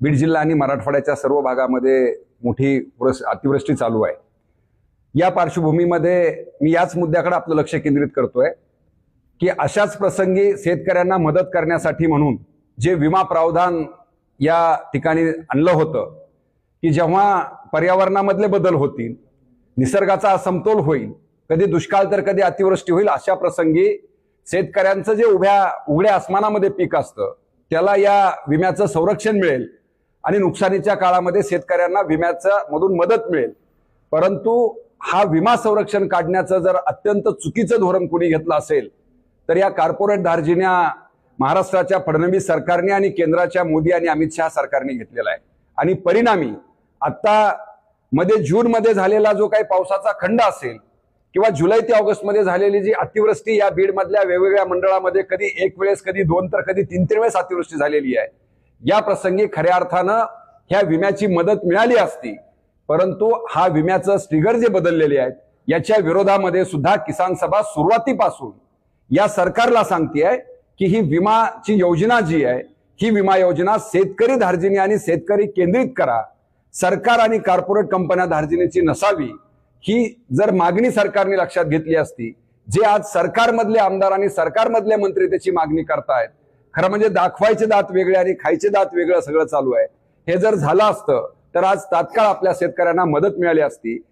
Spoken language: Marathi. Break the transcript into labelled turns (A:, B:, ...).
A: बीड जिल्हा आणि मराठवाड्याच्या सर्व भागामध्ये मोठी पुरस अतिवृष्टी चालू आहे. या पार्श्वभूमीमध्ये मी याच मुद्द्याकडे आपलं लक्ष केंद्रित करतोय की अशाच प्रसंगी शेतकऱ्यांना मदत करण्यासाठी म्हणून जे विमा प्रावधान या ठिकाणी आणलं होतं की जेव्हा पर्यावरणामधले बदल होतील निसर्गाचा असमतोल होईल कधी दुष्काळ तर कधी अतिवृष्टी होईल अशा प्रसंगी शेतकऱ्यांचं जे उभ्या उघड्या आसमानामध्ये पीक असतं त्याला या विम्याचं संरक्षण मिळेल आणि नुकसानीच्या काळामध्ये शेतकऱ्यांना विम्याच्या मधून मदत मिळेल. परंतु हा विमा संरक्षण काढण्याचं जर अत्यंत चुकीचं धोरण कुणी घेतलं असेल तर या कॉर्पोरेट धार्जिन्या महाराष्ट्राच्या फडणवीस सरकारने आणि केंद्राच्या मोदी आणि अमित शहा सरकारने घेतलेला आहे. आणि परिणामी आता मध्ये जून मध्ये झालेला जो काही पावसाचा खंड असेल किंवा जुलै ते ऑगस्टमध्ये झालेली जी अतिवृष्टी या बीड मधल्या वेगवेगळ्या मंडळामध्ये कधी एक वेळेस कधी दोन तर कधी तीन तीन वेळेस अतिवृष्टी झालेली आहे. या प्रसंगी खऱ्या अर्थानं ह्या विम्याची मदत मिळाली असती. परंतु हा विम्याचं स्टिगर जे बदललेले आहेत याच्या विरोधामध्ये सुद्धा किसान सभा सुरुवातीपासून या सरकारला सांगते की ही विमाची योजना जी आहे ही विमा योजना शेतकरी धार्जिनी आणि शेतकरी केंद्रित करा. सरकार आणि कॉर्पोरेट कंपन्या धार्जिनीची नसावी ही जर मागणी सरकारने लक्षात घेतली असती जे आज सरकारमधले आमदार आणि सरकारमधले मंत्री त्याची मागणी करतायत खरं म्हणजे दाखवायचे दात वेगळे आणि खायचे दात वेगळं सगळं चालू आहे. हे जर झालं असतं तर आज तात्काळ आपल्या शेतकऱ्यांना मदत मिळाली असती.